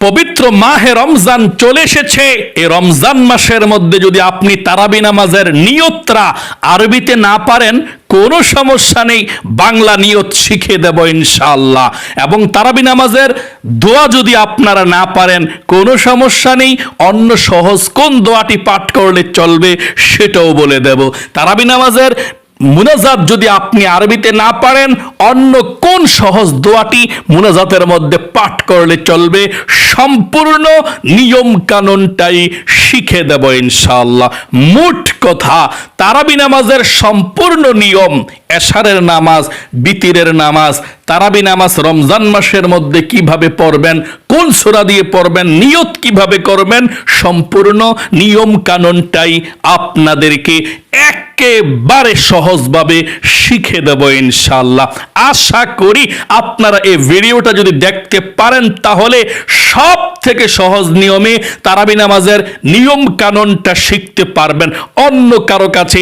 পবিত্র মাহে রমজান চলে এসেছে। এই রমজান মাসের মধ্যে যদি আপনি তারাবি নামাজের নিয়তরা আরবিতে না পারেন, কোনো সমস্যা নেই, বাংলা নিয়ত শিখে দেব ইনশাআল্লাহ। এবং তারাবি নামাজের দোয়া যদি আপনারা না পারেন, কোনো সমস্যা নেই, অন্য সহজ কোন দোয়াটি পাঠ করলে চলবে সেটাও বলে দেব। তারাবি নামাজের মুনাজাত যদি আপনি আরবিতে না পারেন, অন্য কোন সহজ দোয়াটি মুনাজাতের মধ্যে পাঠ করলে চলবে? সম্পূর্ণ নিয়ম কানুনটাই শিখে দেব ইনশাআল্লাহ। মোট কথা, তারাবি নামাজের সম্পূর্ণ নিয়ম এশারের নামাজ, বিতিরের নামাজ, তারাবি নামাজ রমজান মাসের মধ্যে কীভাবে পড়বেন, কোন সূরা দিয়ে পড়বেন, নিয়ত কীভাবে করবেন, সম্পূর্ণ নিয়ম কানুনটাই আপনাদেরকে একেবারে সহজভাবে শিখে দেব ইনশাল্লাহ আশা করি আপনারা এই ভিডিওটা যদি দেখতে পারেন, তাহলে সব থেকে সহজ নিয়মে তারাবি নামাজের নিয়ম কানুনটা শিখতে পারবেন। অন্য কারও কাছে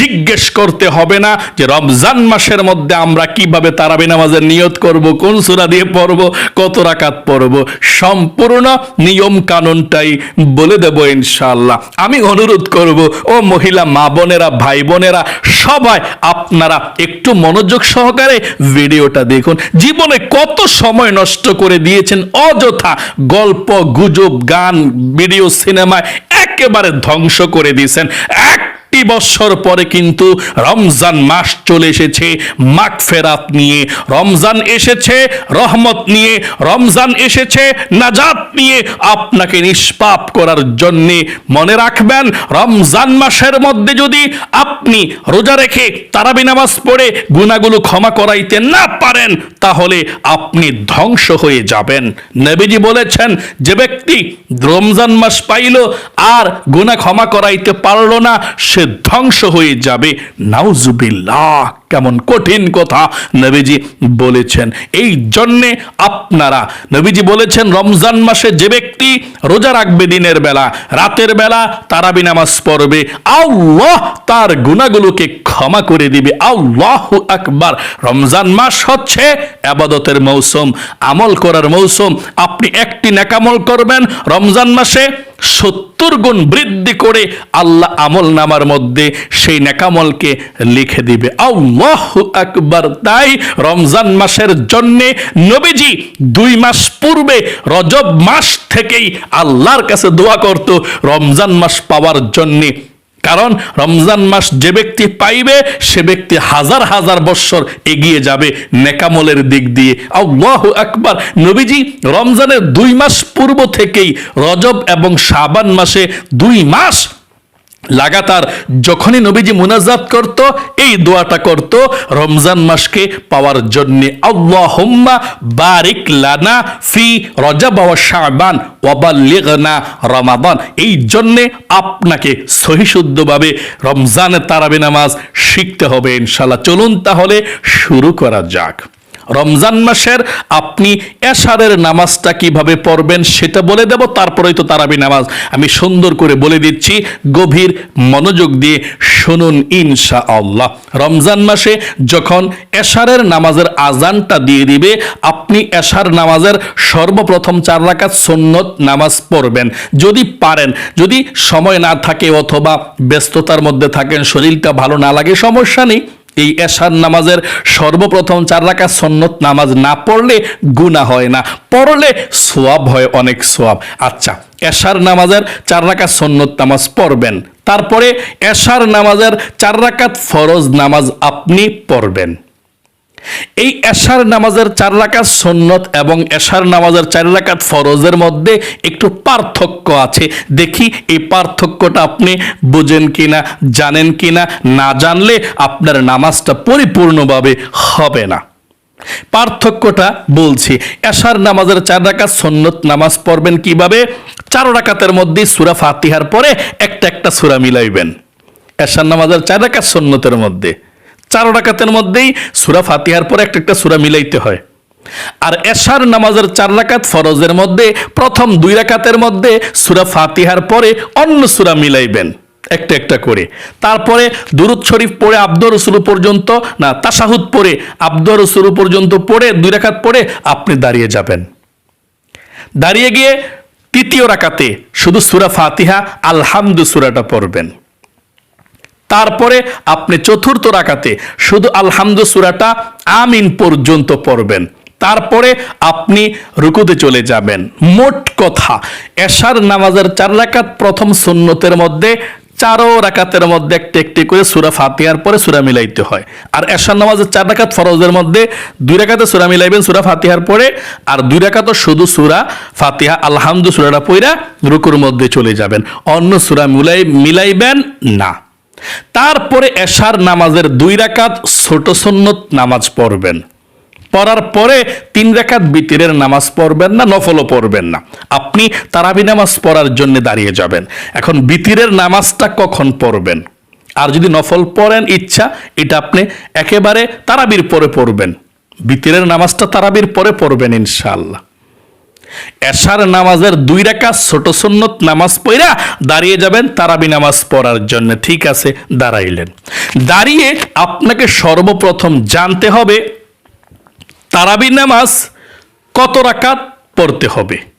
জিজ্ঞেস করতে হবে না যে রমজান মাসের মধ্যে আমরা কীভাবে তারাবি নামাজের নিয়ত করব, কোন সূরা দিয়ে পড়ব, কত রাকাত পড়ব, সম্পূর্ণ নিয়ম কানুনটাই বলে দেব ইনশাআল্লাহ। আমি অনুরোধ করব, ও মহিলা, মা বোনেরা, ভাই বোনেরা, সবাই আপনারা একটু মনোযোগ সহকারে ভিডিওটা দেখুন। জীবনে কত সময় নষ্ট করে দিয়েছেন, অযথা গল্প, গুজব, গান, ভিডিও, সিনেমায় একেবারে ধ্বংস করে দিয়েছেন। একটি বছর পরে কিন্তু রমজান মাস চলে এসেছে মাগফেরাত নিয়ে। রমজান এসেছে, রহমত নিয়ে। রমজান এসেছে, নাজাত নিয়ে আপনাকে নিষ্পাপ করার জন্যে। মনে রাখবেন, রমজান মাসের মধ্যে যদি আপনি রোজা রেখে তারাবি নামাজ পড়ে গুণাগুলো ক্ষমা করাইতে না পারেন, তাহলে আপনি ধ্বংস হয়ে যাবেন। নবীজি বলেছেন, যে ব্যক্তি রমজান মাস পাইল আর গুনাহ ক্ষমা করাইতে পারল না, সে ধ্বংস হয়ে যাবে। নাউজুবিল্লাহ। কেমন কঠিন কথা নবীজি বলেছেন। এই জন্যে আপনারা, নবীজি বলেছেন, রমজান মাসে যে ব্যক্তি রোজা রাখবে দিনের বেলা, রাতের বেলা তারাবি নামাজ পড়বে, আল্লাহ তার গুণাগুলোকে ক্ষমা করে দিবে। আল্লাহ আকবার। রমজান মাস হচ্ছে আবাদতের মৌসুম, আমল করার মৌসুম। আপনি একটি নেকামল করবেন, রমজান মাসে সত্তর গুণ বৃদ্ধি করে আল্লাহ আমল নামার মধ্যে সেই নেকামলকে লিখে দিবে। আল্লাহ আকবার। তাই রমজান মাসের জন্যে নবীজি দুই মাস পূর্বে রজব মাস থেকেই আল্লাহর কাছে দোয়া করত রমজান মাস পাওয়ার জন্যে। কারণ রমজান মাস যে ব্যক্তি পাইবে, সে ব্যক্তি হাজার হাজার বৎসর এগিয়ে যাবে নেকামলের দিক দিয়ে। আল্লাহ আকবার। নবীজি রমজানের দুই মাস পূর্ব থেকেই রজব এবং শাবান মাসে দুই মাস লাগাতার যখনই নবীজি মুনাজাত করত, এই দোয়াটা করত, রমজান মাসকে পাওয়ার জন্য, আল্লাহুম্মা বারিক লানা ফি রজব শাবান ওয়া বাল্লিগনা রমাদান। এই জন্যে আপনাকে সহিশুদ্ধভাবে রমজানের তারাবি নামাজ শিখতে হবে ইনশাআল্লাহ। চলুন তাহলে শুরু করা যাক। রমজান মাসের আপনি এশারের নামাজটা কীভাবে পড়বেন সেটা বলে দেব, তারপরেই তো তারাবি নামাজ। আমি সুন্দর করে বলে দিচ্ছি, গভীর মনোযোগ দিয়ে শুনুন ইনশা আল্লাহ রমজান মাসে যখন এশারের নামাজের আজানটা দিয়ে দিবে, আপনি এশার নামাজের সর্বপ্রথম চার রাকাত সন্নত নামাজ পড়বেন। যদি পারেন, যদি সময় না থাকে অথবা ব্যস্ততার মধ্যে থাকেন, শরীরটা ভালো না লাগে, সমস্যা নেই। এই এশার নামাজের সর্বপ্রথম চার রাখা সন্নত নামাজ না পড়লে গুণা হয় না, পড়লে সোয়াব হয়, অনেক সোয়াব। আচ্ছা এশার নামাজের চার রাখা সন্নত নামাজ পড়বেন, তারপরে এশার নামাজের চার রাকাত ফরজ নামাজ আপনি পড়বেন। এই এশার নামাজের চার রাকাত সন্নত এবং এশার নামাজের চার রাকাত ফরজের মধ্যে একটু পার্থক্য আছে। দেখি এই পার্থক্যটা আপনি বুঝেন কিনা, জানেন কিনা, না জানলে আপনার নামাজটা পরিপূর্ণভাবে হবে না। পার্থক্যটা বলছি, এশার নামাজের চার রাকাত সন্নত নামাজ পড়বেন কীভাবে? চার রাকাতের মধ্যে সুরা ফাতিহার পরে একটা একটা সুরা মিলাইবেন। এশার নামাজের চার রাকাত সন্নতের মধ্যে। চার রাকাতের মধ্যেই সুরা ফাতিহার পরে একটা একটা সুরা মিলাইতে হয়। আর এশার নামাজের চার রাকাত ফরজের মধ্যে, প্রথম দুই রাকাতের মধ্যে সুরা ফাতিহার পরে অন্য সুরা মিলাইবেন, একটা একটা করে। তারপরে দুরুদ শরীফ পড়ে আব্দুর রসুল পর্যন্ত, না তাসাহুদ পড়ে আব্দুর রসুল পর্যন্ত পড়ে, দুই রাকাত পড়ে আপনি দাঁড়িয়ে যাবেন। দাঁড়িয়ে গিয়ে তৃতীয় রাকাতে শুধু সুরা ফাতিহা, আলহামদু সুরাটা পড়বেন। তারপরে আপনি চতুর্থ রাকাতে শুধু আলহামদু সুরাটা আমিন পর্যন্ত পড়বেন। তারপরে আপনি রুকুতে চলে যাবেন। মোট কথা, এশার নামাজের চার রাকাত প্রথম সুন্নতের মধ্যে, চারো রাকাতের মধ্যে একটি একটি করে সুরা ফাতিহার পরে সুরা মিলাইতে হয়। আর এশার নামাজের চার রাকাত ফরজের মধ্যে দুই রাকাতে সুরা মিলাইবেন সুরা ফাতিহার পরে, আর দুই রাকাত শুধু সুরা ফাতিহা, আলহামদু সুরাটা পইরা রুকুর মধ্যে চলে যাবেন। অন্য সুরা মিলাই মিলাইবেন না। তারপরে এশার নামাজের দুই রাকাত ছোট সন্নত নামাজ পড়বেন। পড়ার পরে তিন রাকাত বিতিরের নামাজ পড়বেন না, নফলও পড়বেন না। আপনি তারাবি নামাজ পড়ার জন্য দাঁড়িয়ে যাবেন। এখন বিতিরের নামাজটা কখন পড়বেন? আর যদি নফল পড়েন ইচ্ছা, এটা আপনি একেবারে তারাবির পরে পড়বেন। বিতিরের নামাজটা তারাবির পরে পড়বেন ইনশাআল্লাহ। এশার নামাজের দুই রাকাত ছোট সুন্নত নামাজ পড়া, দাঁড়িয়ে যাবেন তারাবি নামাজ পড়ার জন্য। ঠিক আছে, দাঁড়াইলেন। দাঁড়িয়ে আপনাকে সর্বপ্রথম জানতে হবে, তারাবি নামাজ কত রাকাত পড়তে হবে।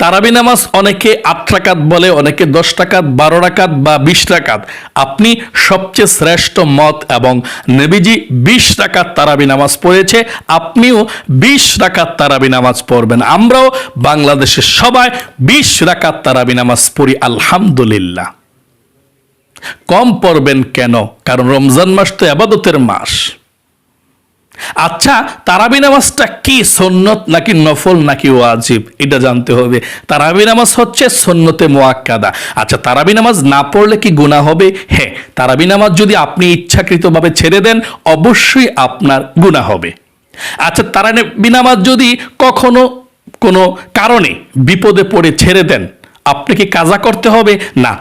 তারাবি নামাজ অনেকে আট রাকাত বলে, অনেকে দশ টাকাত বারো রাকাত বা বিশ টাকাত আপনি সবচেয়ে শ্রেষ্ঠ মত এবং নবীজি বিশ রাকাত তারাবি নামাজ পড়েছে, আপনিও বিশ রাকাত তারাবি নামাজ পড়বেন। আমরাও বাংলাদেশের সবাই বিশ রাকাত তারাবি নামাজ পড়ি, আলহামদুলিল্লাহ। কম পড়বেন কেন? কারণ রমজান মাস তো আবাদতের মাস। আচ্ছা তারাবি নামাজটা কি, সন্নত নাকি নফল নাকি ওয়াজিব? এটা জানতে হবে। তারাবি নামাজ হচ্ছে সন্নতে মোয়াক্কাদা আচ্ছা তারাবি নামাজ না পড়লে কি গুনাহ হবে? হ্যাঁ তারাবি নামাজ যদি আপনি ইচ্ছাকৃতভাবে ছেড়ে দেন, অবশ্যই আপনার গুনাহ হবে। আচ্ছা তারাবি নামাজ যদি কখনো কোনো কারণে বিপদে পড়ে ছেড়ে দেন, আপনি কি কাজা করতে হবে? না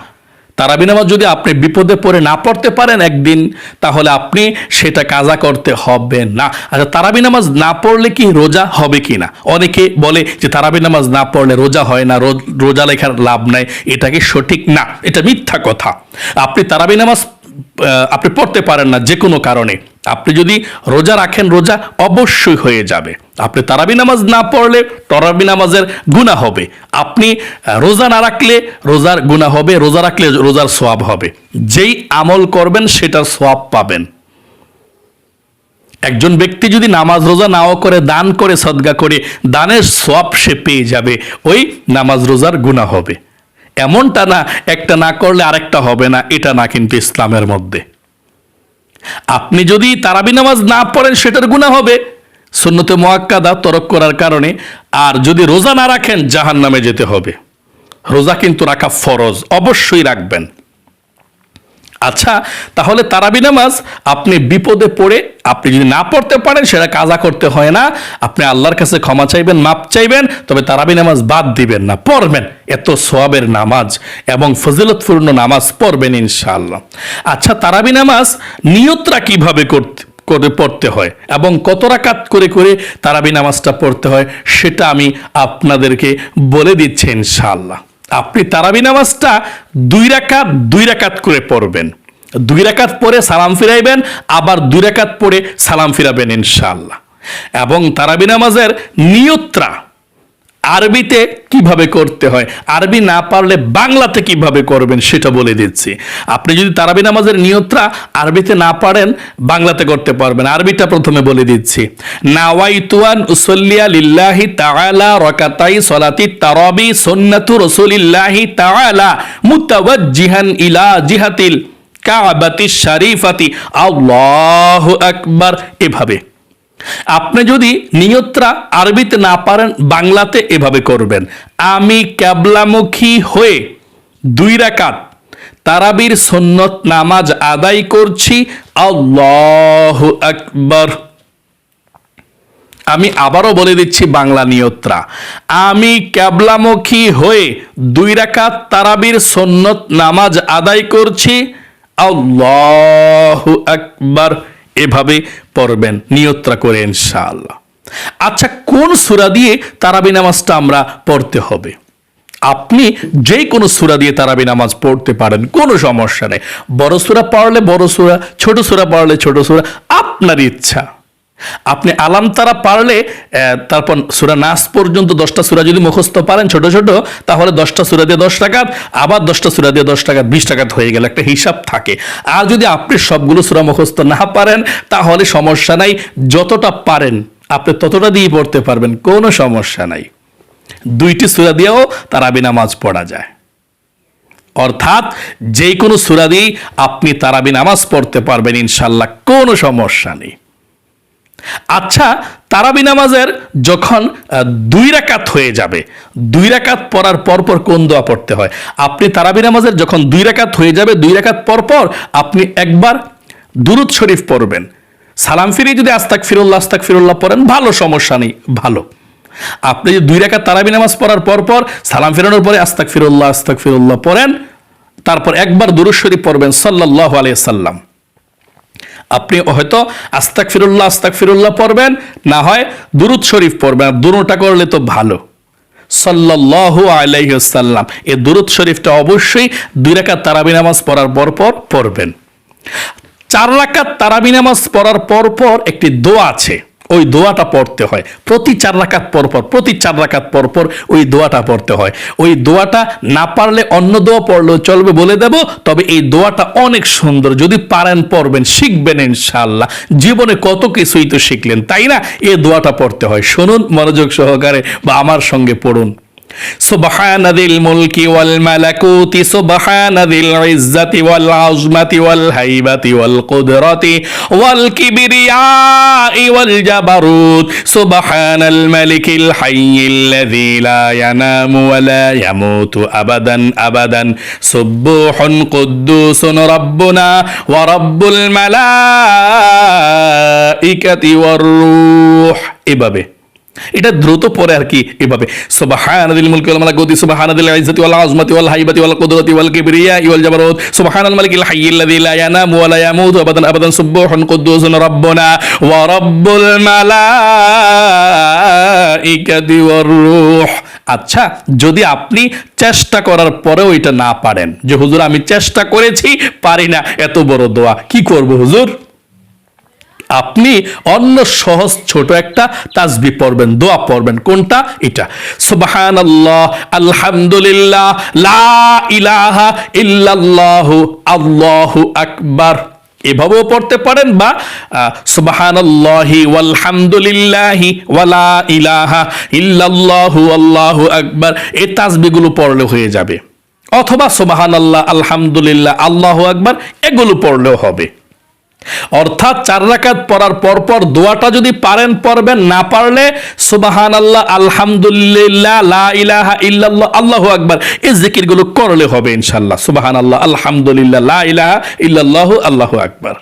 তারাবি নামাজ যদি আপনি বিপদে পড়ে না পড়তে পারেন একদিন, তাহলে আপনি সেটা কাজা করতে হবে না। আচ্ছা তারাবি নামাজ না পড়লে কি রোজা হবে কি না? অনেকে বলে যে তারাবি নামাজ না পড়লে রোজা হয় না, রোজা লেখার লাভ নাই। এটা কি সঠিক? না, এটা মিথ্যা কথা। আপনি তারাবি নামাজ আপনি পড়তে পারেন না যে কোনো কারণে। আপনি যদি রোজা রাখেন, রোজা অবশ্যই হয়ে যাবে। আপনি তারাবি নামাজ না পড়লে তরাবি নামাজের গুণা হবে। আপনি রোজা না রাখলে রোজার গুণা হবে, রোজা রাখলে রোজার সোয়াব হবে। যেই আমল করবেন সেটার সোয়াব পাবেন। একজন ব্যক্তি যদি নামাজ রোজা নাও করে, দান করে, সদগা করে, দানের সোয়াব সে পেয়ে যাবে, ওই নামাজ রোজার গুণা হবে। এমনটা না, একটা না করলে আরেকটা হবে না, এটা না কিন্তু ইসলামের মধ্যে। আপনি যদি তারাবি নামাজ না পড়েন, সেটার গুণা হবে। সুন্নতে মোয়াক্কাদা তরক করার কারণে, আর যদি রোজা না রাখেন জাহান নামে যেতে হবে। রোজা কিন্তু রাখা ফরজ, অবশ্যই রাখবেন। আচ্ছা তাহলে তারাবি নামাজ আপনি বিপদে পড়ে, আপনি যদি না পড়তে পারেন, সেটা কাজা করতে হয় না। আপনি আল্লাহর কাছে ক্ষমা চাইবেন, মাপ চাইবেন, তবে তারাবি নামাজ বাদ দিবেন না, পড়বেন। এত সোয়াবের নামাজ এবং ফজিলতপূর্ণ নামাজ পড়বেন ইনশাআল্লাহ। আচ্ছা তারাবি নামাজ নিয়তরা কীভাবে করতে করে পড়তে হয় এবং কত রাকাত করে করে তারাবি নামাজটা পড়তে হয়, সেটা আমি আপনাদেরকে বলে দিচ্ছি ইনশাআল্লাহ। আপনি তারাবি নামাজটা দুই রাকাত দুই রাকাত করে পড়বেন। দুই রাকাত পরে সালাম ফিরাইবেন, আবার দুই রাকাত পরে সালাম ফিরাবেন ইনশাআল্লাহ। এবং তারাবি নামাজের নিয়ত্রা আরবিতে কীভাবে করতে হয়? আরবি না পারলে বাংলাতে কীভাবে করবেন সেটা বলে দিচ্ছি। আপনি যদি তারাবি নামাজের নিয়ত্রা আরবিতে না পারেন, বাংলাতে করতে পারবেন। আরবিটা প্রথমে বলে দিচ্ছি। নাওয়াইতুয়ান লিল্লাহি রাকাতাই সলাতি তারাবি ইলা এভাবে। আপনি যদি নিয়ত্রা আরবিতে না পারেন, বাংলাতে এভাবে করবেন। আমি ক্যাবলামুখী হয়ে দুই রাকাত তারাবির সন্নত নামাজ আদায় করছি। আল্লাহ আকবর। আমি আবারও বলে দিচ্ছি বাংলা নিয়ত্রা। আমি ক্যাবলামুখী হয়ে দুই রাকাত তারাবির সন্নত নামাজ আদায় করছি। আল্লাহ আকবার। এভাবে পড়বেন, নিয়ত্রা করে ইনশাআল্লাহ। আচ্ছা কোন সূরা দিয়ে তারাবি নামাজটা আমরা পড়তে হবে? আপনি যে কোনো সূরা দিয়ে তারাবি নামাজ পড়তে পারেন, কোনো সমস্যা নেই। বড় সূরা পড়লে বড় সূরা, ছোট সূরা পড়লে ছোট সূরা, আপনার ইচ্ছা। আপনি আলাম তারা পারলে তারপর সুরা নাস পর্যন্ত দশটা সুরা যদি মুখস্থ পারেন ছোট ছোট, তাহলে দশটা সুরা দিয়ে দশ টাকাত আবার দশটা সুরা দিয়ে দশ টাকা বিশ টাকাত হয়ে গেল একটা হিসাব থাকে। আর যদি আপনি সবগুলো সুরা মুখস্থ না পারেন, তাহলে সমস্যা নাই, যতটা পারেন আপনি ততটা দিয়ে পড়তে পারবেন, কোনো সমস্যা নাই। দুইটি সুরা দিয়েও তারাবি নামাজ পড়া যায়। অর্থাৎ যে কোনো সুরা দিয়েই আপনি তারাবি নামাজ পড়তে পারবেন, ইনশাল্লাহ, কোনো সমস্যা নেই। আচ্ছা তারাবি নামাজের যখন দুই রাকাত হয়ে যাবে, দুই রাকাত পড়ার পরপর কোন দোয়া পড়তে হয়? আপনি তারাবি নামাজের যখন দুই রাকাত হয়ে যাবে, দুই রাকাত পরপর আপনি একবার দুরুদ শরীফ পড়বেন। সালাম ফিরে যদি আস্তাক ফিরুল্লাহ আস্তাক ফিরুল্লাহ পড়েন, ভালো সমস্যা নেই, ভালো। আপনি যদি দুই রাকাত তারাবি নামাজ পড়ার পরপর সালাম ফিরানোর পরে আস্তাক ফিরুল্লাহ আস্তাক ফিরুল্লাহ পড়েন, তারপর একবার দুরুদ শরীফ পড়বেন সাল্লাহ আলিয়া সাল্লাম। আপনি হয়তো আস্তাক ফিরুল্লাহ আস্তাক ফিরুল্লাহ পড়বেন, না হয় দুরুদ শরীফ পড়বেন দুটা করলে তো ভালো। সাল্লাহু আলাইসাল্লাম এ দুরুদ শরীফটা অবশ্যই দুই রাকাত তারাবি নামাজ পড়ার পর পর পড়বেন। চার রাকাত তারাবি নামাজ পড়ার পর পর একটি দোয়া আছে। ওই দোয়াটা পড়তে হয়। প্রতি চার রাকাত পর পর, প্রতি চার রাকাত পরপর পর ওই দোয়াটা পড়তে হয়। ওই দোয়াটা না পারলে অন্য দোয়া পড়লেও চলবে বলে দেব, তবে এই দোয়াটা অনেক সুন্দর। যদি পারেন, পড়বেন, শিখবেন ইনশাল্লাহ জীবনে কত কিছুই তো শিখলেন, তাই না? এ দোয়াটা পড়তে হয়। শুনুন মনোযোগ সহকারে বা আমার সঙ্গে পড়ুন। سبحان ذي الملك والملكوت سبحان ذي العزة والعظمة والهيبة والقدرة والكبرياء والجبروت. سبحان الملك الحي الذي لا ينام ولا يموت أبدا أبدا. سبوح قدوس ربنا ورب الملائكة والروح. إبابه এটা দ্রুত পরে আর কি এভাবে। আচ্ছা যদি আপনি চেষ্টা করার পরেও এটা না পারেন, যে হুজুর আমি চেষ্টা করেছি, পারি না, এত বড় দোয়া, কি করব হুজুর? আপনি অন্য সহজ ছোট একটা তাজবি পড়বেন, দোয়া পড়বেন। কোনটা? এটা। সুবাহান আল্লাহ আলহামদুলিল্লাহ, লা ইলাহা ইল্লাল্লাহ, আল্লাহু আকবার। এভাবেও পড়তে পারেন বা সুবাহানাল্লাহি ওয়ালহামদুলিল্লাহি ওয়ালা ইলাহা ইল্লাল্লাহু, আল্লাহু আকবার। এই তাজবিগুলো পড়লে হয়ে যাবে। অথবা সুবাহানাল্লাহ, আলহামদুলিল্লাহ, আল্লাহু আকবার, এগুলো পড়লেও হবে। অর্থাৎ চার রাকাত পড়ার পরপর দোয়াটা যদি পারেন, পড়বেন। না পারলে সুবাহান আল্লাহ আলহামদুলিল্লাহ, লা ইলাহা ইল্লাল্লাহ, আল্লাহু আকবার। এই জিকিরগুলো করলে হবে ইনশাল্লাহ। সুবাহান আল্লাহ আলহামদুলিল্লাহ, লা ইলাহা ইল্লাল্লাহ, আল্লাহু আকবার।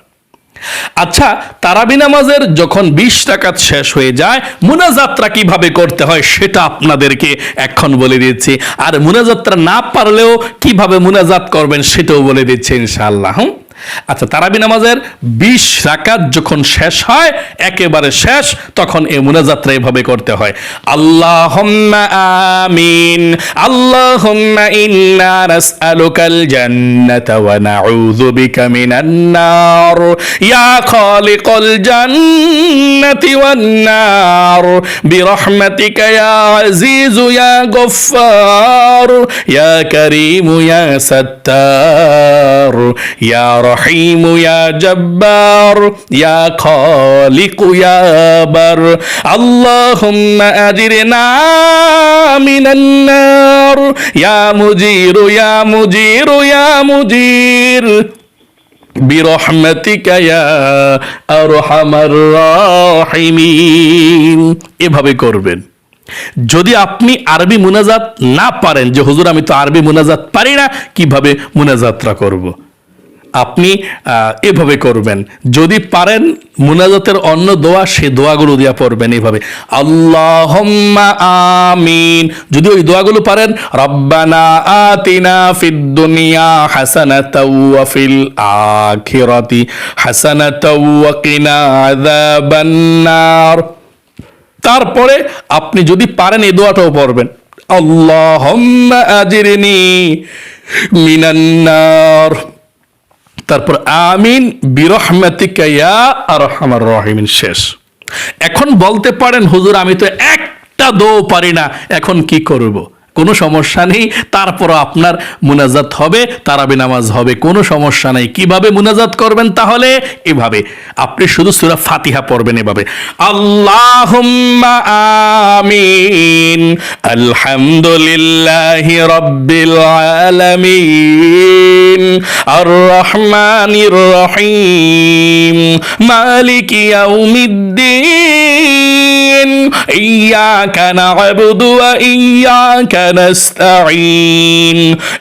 আচ্ছা তারাবি নামাজের যখন বিশ টাকাত শেষ হয়ে যায় মুনাযাত্রা কীভাবে করতে হয় সেটা আপনাদেরকে এখন বলে দিচ্ছি। আর মুনাযাত্রা না পারলেও কীভাবে মুনাজাত করবেন সেটাও বলে দিচ্ছি ইনশাআল্লাহ হুম? আচ্ছা তারাবি নামাজের বিশ রাকাত যখন শেষ হয়, একেবারে শেষ, তখন এই মুনাজাত্রা এভাবে করতে হয়। আল্লাহুম্মা আমিন, আল্লাহুম্মা ইন্না ইয়া রহিম ইয়া জব্বার ইয়া খালিক ইয়া বার আল্লাহুম্মা আজিরনা মিনান নার ইয়া মুজির ইয়া মুজির ইয়া মুজির বিরহমাতিকা ইয়া আরহামার রাহিমিন এভাবে করবেন। যদি আপনি আরবি মুনাজাত না পারেন, যে হুজুর আমি তো আরবি মুনাজাত পারি না, কীভাবে মুনাজাতরা করব। আপনি এভাবে করবেন। যদি পারেন মুনাজাতের অন্য দোয়া, সে দোয়াগুলো দিয়া পড়বেন এইভাবে। আল্লাহ আমিন। যদি ওই দোয়াগুলো পারেন, রব্বানা আতিনা ফিদ দুনিয়া হাসানাতাও ওয়া ফিল আখিরাতি হাসানাতাও ওয়া কিনা আযাবান তারপরে আপনি যদি পারেন এই দোয়াটাও পড়বেন। আল্লাহুম্মা আজিরনি মিনান্নার। তারপর আমিন বিরহমাতিকা আর আমার রহিমিন, শেষ। এখন বলতে পারেন, হুজুর, আমি তো একটা দো পারি না, এখন কি করব? কোনো সমস্যা নেই, তারপরও আপনার মুনাজাত হবে, তারাবি নামাজ হবে, কোনো সমস্যা নেই। কীভাবে মুনাজাত করবেন তাহলে? এভাবে। আপনি শুধু সুরা ফাতিহা পড়বেন এভাবে। আল্লাহুম্মা আমিন, আলহামদুলিল্লাহি রাব্বিল আলামিন আর রহমানির রহিম, মালিকি ইয়াউমিদ্দিন, ইয়্যাকা না'বুদু ওয়া ইয়্যাকা নাস্তাঈন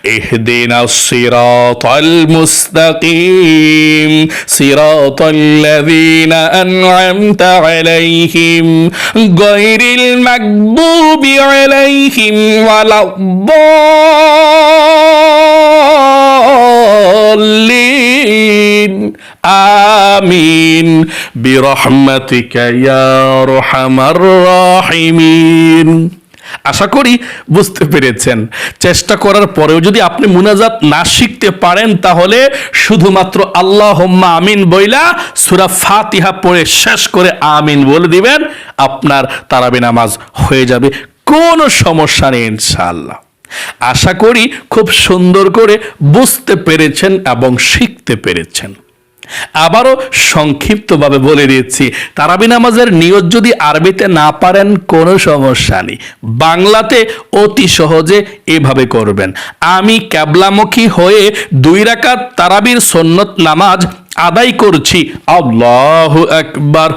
ইহদিনাস সিরাতাল মুস্তাকিম সিরাতাল লাযীনা আন'আমতা আলাইহিম গায়রিল মাগদুবি আলাইহিম ওয়ালাদ-দাল্লিন আমিন বিরহমাতিকা ইয়া আরহামার রাহিমিন আশা করি বুঝতে পেরেছেন। চেষ্টা করার পরেও যদি আপনি মুনাজাত না শিখতে পারেন, তাহলে শুধুমাত্র আল্লাহ আমিন বইলা সুরা ফাতিহা পড়ে শেষ করে আমিন বলে দিবেন, আপনার তারাবি নামাজ হয়ে যাবে। কোনো সমস্যা নেই, ইনশাআল্লাহ। আশা করি খুব সুন্দর করে বুঝতে পেরেছেন এবং শিখতে পেরেছেন। আবারও সংক্ষিপ্তভাবে বলে দিচ্ছি, তারাবি নামাজের নিয়ত যদি আরবিতে না পারেন কোনো সমস্যা নেই। বাংলাতে অতি সহজে এভাবে করবেন। আমি ক্যাবলামুখী হয়ে দুই রাকাত তারাবির সন্নত নামাজ আদায় করছি। আল্লাহ একবার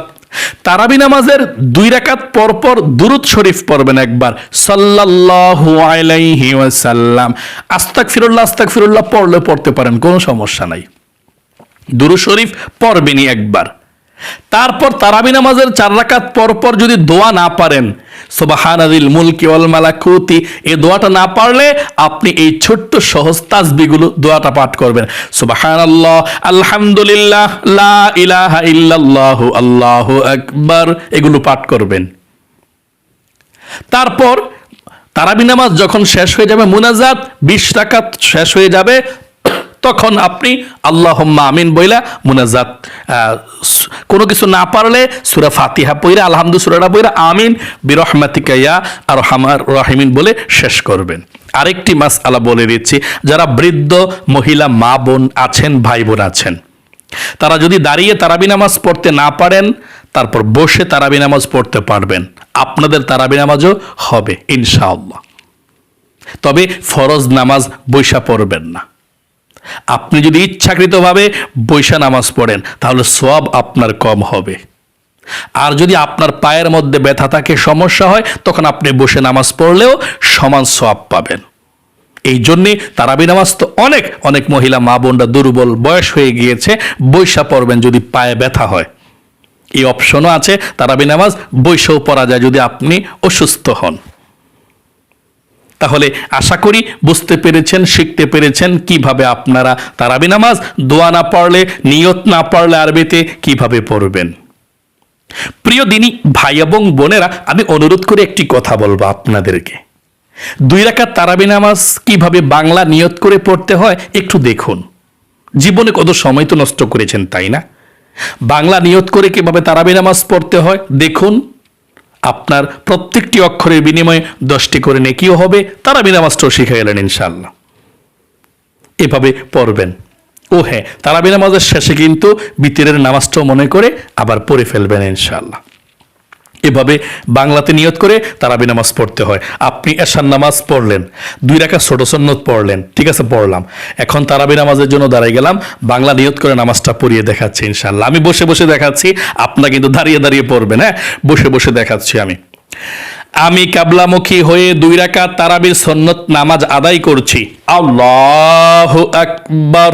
তারাবি নামাজের দুই রাকাত পরপর দুরুদ শরীফ পড়বেন একবার। সাল্লাল্লাহু আলাইহি ওয়াসাল্লাম। আস্তাক ফিরুল্লাহ আস্তাক ফিরুল্লাহ পড়লে পড়তে পারেন, কোনো সমস্যা নাই। দুরু শরীফ পড়বেনই একবার। তারপর তারাবি নামাজের চার রাকাত পরপর যদি দোয়া না পারেন সোবাহানাদিল মুলকি ওয়াল মালাকুতি, এই দোয়াটা না পারলে আপনি এই ছোট্ট সহজ তাসবিগুলো দোয়াটা পাঠ করবেন। সুবহানাল্লাহ, আলহামদুলিল্লাহ, লা ইলাহা ইল্লাল্লাহ, আল্লাহু আকবার, এগুলো পাঠ করবেন। তারপর তারাবি নামাজ যখন শেষ হয়ে যাবে, মুনাজাত, বিশ রাকাত শেষ হয়ে যাবে তখন আপনি আল্লাহ আমিন বইলা মুনাজাত কোনো কিছু না পারলে সুরা ফাতিহা পইরা, আলহামদু সুরাটা পইরা আমিন, বিরহমাতিকা ইয়া আর হামার রাহিমিন বলে শেষ করবেন। আরেকটি মাস আলা বলে দিচ্ছি, যারা বৃদ্ধ মহিলা মা বোন আছেন ভাই বোন আছেন, তারা যদি দাঁড়িয়ে তারাবি নামাজ পড়তে না পারেন, তারপর বসে তারাবি নামাজ পড়তে পারবেন। আপনাদের তারাবি নামাজও হবে, ইনশাআল্লাহ। তবে ফরজ নামাজ বৈশা পড়বেন না। আপনি যদি ইচ্ছাকৃতভাবে বৈশা নামাজ পড়েন, তাহলে সব আপনার কম হবে। আর যদি আপনার পায়ের মধ্যে ব্যথা থাকে, সমস্যা হয়, তখন আপনি বসে নামাজ পড়লেও সমান সব পাবেন। এই জন্যে তারাবি নামাজ তো অনেক অনেক মহিলা মা বোনরা দুর্বল বয়স হয়ে গিয়েছে, বৈশা পড়বেন যদি পায়ে ব্যথা হয়। এই অপশনও আছে, তারাবি নামাজ বৈশাও পড়া যায় যদি আপনি অসুস্থ হন। তাহলে আশা করি বুঝতে পেরেছেন, শিখতে পেরেছেন কীভাবে আপনারা তারাবি নামাজ, দোয়া না পড়লে নিয়ত না পড়লে আরবিতে কীভাবে পড়বেন। প্রিয় দিনী, ভাই এবং বোনেরা, আমি অনুরোধ করে একটি কথা বলব আপনাদেরকে। দুই রাকাত তারাবি নামাজ কীভাবে বাংলা নিয়ত করে পড়তে হয় একটু দেখুন। জীবনে কত সময় তো নষ্ট করেছেন, তাই না? বাংলা নিয়ত করে কীভাবে তারাবি নামাজ পড়তে হয়, দেখুন। আপনার প্রত্যেকটি অক্ষরের বিনিময়ে দশটি করে নেকিও হবে, তারা বিনামাস্ত্র শিখে গেলেন ইনশাল্লাহ এভাবে পড়বেন। ও হ্যাঁ তারাবি নামাজের শেষে কিন্তু বিতিরের নামাজটাও মনে করে আবার পড়ে ফেলবেন ইনশাল্লাহ এভাবে বাংলাতে নিয়ত করে তারাবি নামাজ পড়তে হয়। আপনি এশার নামাজ পড়লেন, দুই রাখা ছোট সন্ন্যত পড়লেন, ঠিক আছে, পড়লাম। এখন তারাবি নামাজের জন্য দাঁড়াই গেলাম, বাংলা নিয়ত করে নামাজটা পড়িয়ে দেখাচ্ছি ইনশাল্লাহ আমি বসে বসে দেখাচ্ছি আপনারা কিন্তু দাঁড়িয়ে দাঁড়িয়ে পড়বেন হ্যাঁ? বসে বসে দেখাচ্ছি আমি। আমি কাবলামুখী হয়ে দুই রাকাত তারাবির সন্নত নামাজ আদায় করছি। আল্লাহ আকবার।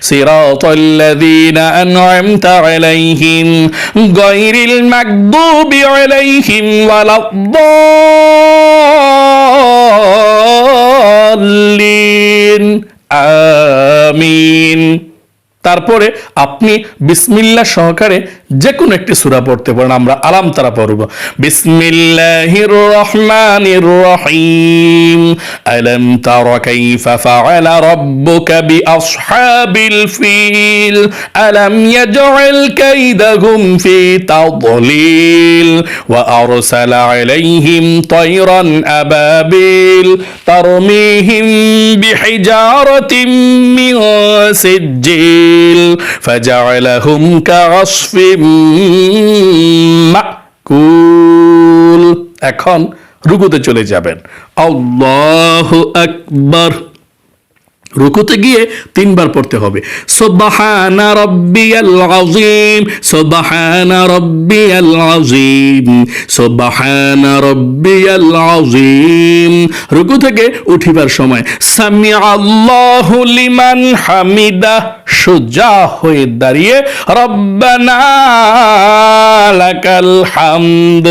صراط الذين أنعمت عليهم غير المغضوب عليهم ولا الضالين آمين তারপরে আপনি বিসমিল্লাহ সহকারে যে কোনো একটি সূরা পড়তে পারেন আমরা আলাম তারা পড়ব বিসমিল্লাহির রহমানির রহিম আলাম তারা কাইফা ফাআলা রাব্বুকা বিআসহাবিল ফিল আলাম ইয়াজআল কাইদাহুম ফি তাদলিল ওয়া আরসালা আলাইহিম তায়রান আবাবিল তারমিহিম বিহিজারাতিন মিন সিজ্জিল فجعلهم كعصف এখন রুকুতে চলে যাবেন। আল্লাহ আকবার। রুকুতে গিয়ে তিনবার পড়তে হবে। সুবহানা রাব্বিয়াল আযীম, সুবহানা রাব্বিয়াল আযীম, সুবহানা রাব্বিয়াল আযীম। রুকু থেকে উঠিবার সময় সামি আল্লাহু লিমান হামিদা, সোজা হয়ে দাঁড়িয়ে, রব্বানা লাকাল হামদ।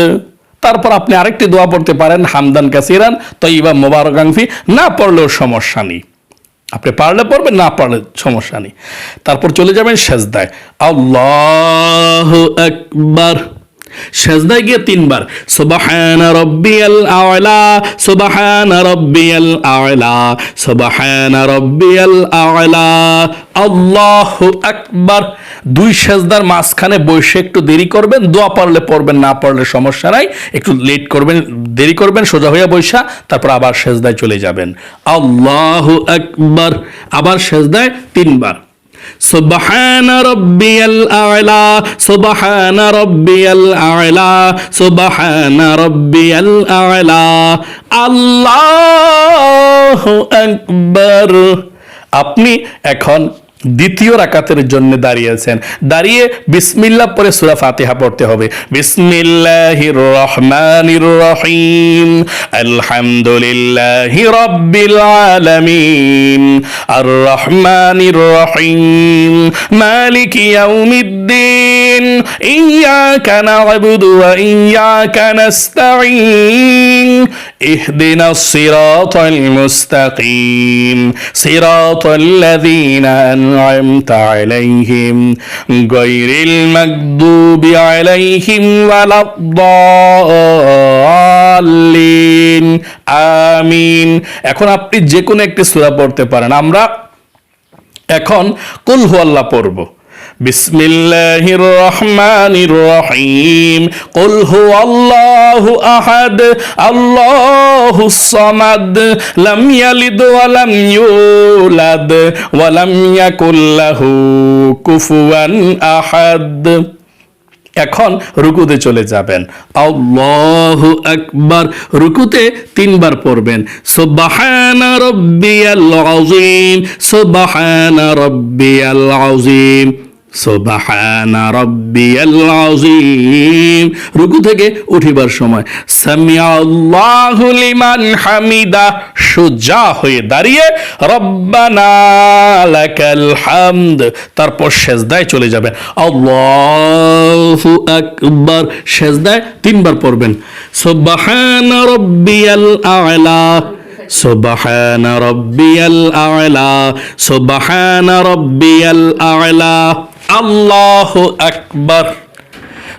তারপর আপনি আরেকটি দোয়া পড়তে পারেন, হামদান কাসিরান তৈবা মোবারকাংফি না পড়লেও সমস্যা নেই। আপনি পারলে পড়বেন না পারলে সমস্যা নেই। তারপর চলে যাবেন সেজদায়। আল্লাহ আকবার। সেজদায় গিয়ে তিনবার, সুবহানা রাব্বিয়াল আ'লা, সুবহানা রাব্বিয়াল আ'লা, সুবহানা রাব্বিয়াল আ'লা, আল্লাহু আকবার। দুই সেজদার মাঝখানে বসে একটু দেরি করবেন, দোয়া পারলে পড়বেন, না পড়লে সমস্যা নাই, একটু লেট করবেন, দেরি করবেন, সোজা হইয়া বৈশা তারপর আবার সেজদায় চলে যাবেন। আল্লাহু আকবার। আবার সেজদায় তিনবার। সুবহান রব্বিয়াল আলা সুবহান রব্বিয়াল আলা সুবহান রব্বিয়াল আলা। আল্লাহু আকবার। আপনি এখন দ্বিতীয় রাকাতের জন্য দাঁড়িয়েছেন দাঁড়িয়ে বিসমিল্লাহ পরে সূরা ফাতিহা পড়তে হবে বিসমিল্লাহির রহমানির রহিম আলহামদুলিল্লাহি রাব্বিল আলামিন আর রহমানির রহিম মালিকি ইয়াউমিদ্দিন ইয়াকা না'বুদু ওয়া ইয়াকা নাস্তাঈন ইহদিনাস সিরাতাল মুস্তাকিম সিরাতাল লাযীনা أنعمت عليهم غير المغضوب عليهم ولا الضالين আমিন এখন আপনি যে কোনো একটি সূরা পড়তে পারেন আমরা এখন কুল হু আল্লাহ পড়ব بسم الله الرحمن الرحيم قل আহাদ الله সামাদ। الله الصمد لم يلد ولم يولد ولم يكن له কুফুয়ান আহাদ। এখন রুকুতে চলে যাবেন। আল্লাহ একবার রুকুতে তিনবার পড়বেন। সোবাহানা রব্বিয়াল আযীম, সোবাহানা রব্বিয়াল আযীম। সুবহানা রাব্বিয়াল আযীম। রুকু থেকে উঠিবার সময় সামিয়া আল্লাহু লিমান হামিদা, সোজা হয়ে দাঁড়িয়ে রব্বানা লাকাল হামদ, তারপর সেজদায় চলে যাবেন আল্লাহু আকবার, সেজদায় তিনবার পড়বেন। সুবহানা রাব্বিয়াল আ'লা, সুবহান রব্বিয়াল আ'লা, সুবহান রব্বিয়াল আ'লা। আল্লাহু আকবার।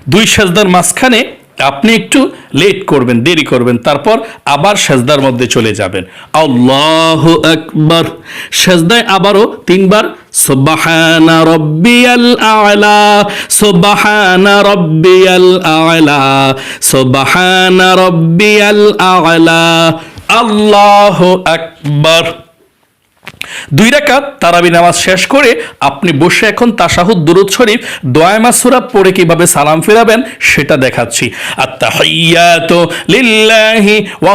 দুই সাজদার মাঝখানে আপনি একটু লেট করবেন, দেরি করবেন, তারপর আবার সেজদার মধ্যে চলে যাবেন। আল্লাহু আকবার। সেজদায় আবারও তিনবার, সুবহানা রব্বিয়াল আ'লা, সুবহানা রব্বিয়াল আ'লা, সুবহানা রব্বিয়াল আ'লা। আল্লাহু আকবার। দুই রাকাত তারাবি নামাজ শেষ করে আপনি বসে এখন তাশাহুদ দুরুদ শরীফ, দোয়া মাসুরা পড়ে কীভাবে সালাম ফেরাবেন সেটা দেখাচ্ছি। ওয়া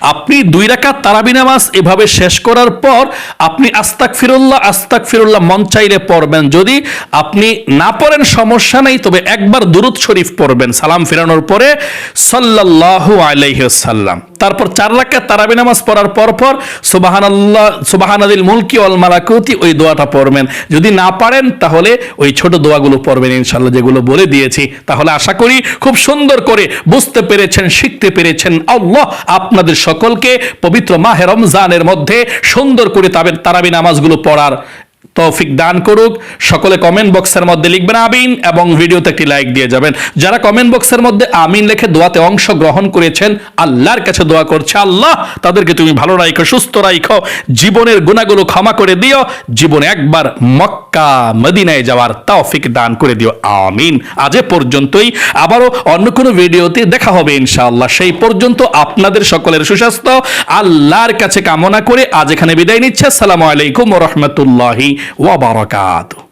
আপনি দুই রাকাত তারাবি নামাজ এভাবে শেষ করার পর আপনি আস্তাক ফিরুল্লাহ আস্তাক ফিরুল্লাহ মন চাইলে পড়বেন। যদি আপনি না পড়েন, সমস্যা নেই, তবে একবার দুরুদ শরীফ পড়বেন। সালাম ফেরানোর পরে সাল্লাহ আলাইহি সাল্লাম তারপর চার রাকাত তারাবি নামাজ পড়ার পর পর সুবাহানাল্লাহ, সুবাহানাদিল মুলকি অল মালাকুতি ওই দোয়াটা পড়বেন। যদি না পারেন তাহলে ওই ছোট দোয়াগুলো পড়বেন ইনশাল্লাহ যেগুলো বলে দিয়েছি। তাহলে আশা করি খুব সুন্দর করে বুঝতে পেরেছেন, শিখতে পেরেছেন। আল্লাহ আপনাদের সকলকে পবিত্র মাহে রমজানের মধ্যে সুন্দর করে তাদের তারাবি নামাজগুলো পড়ার তৌফিক দান করুক। সকলে কমেন্ট বক্সের মধ্যে লিখবেন আমিন এবং ভিডিওতে একটি লাইক দিয়ে যাবেন। যারা কমেন্ট বক্সের মধ্যে আমিন লিখে দোয়াতে অংশ গ্রহণ করেছেন, আল্লাহর কাছে দোয়া করছে। আল্লাহ, তাদেরকে তুমি ভালো রাখো সুস্থ রাখো জীবনের গুণাগুলো ক্ষমা করে দিও। জীবনে একবার মক্কা, মদিনায় যাওয়ার তৌফিক দান করে দিও। আমিন। আজ এ পর্যন্তই। আবারও অন্য কোনো ভিডিওতে দেখা হবে ইনশাআল্লাহ। সেই পর্যন্ত আপনাদের সকলের সুস্বাস্থ্য। আল্লাহর কাছে কামনা করে আজ এখানে বিদায় নিচ্ছে। আসসালামু আলাইকুম রহমতুল্লাহি ওয়া বারাকাতুহু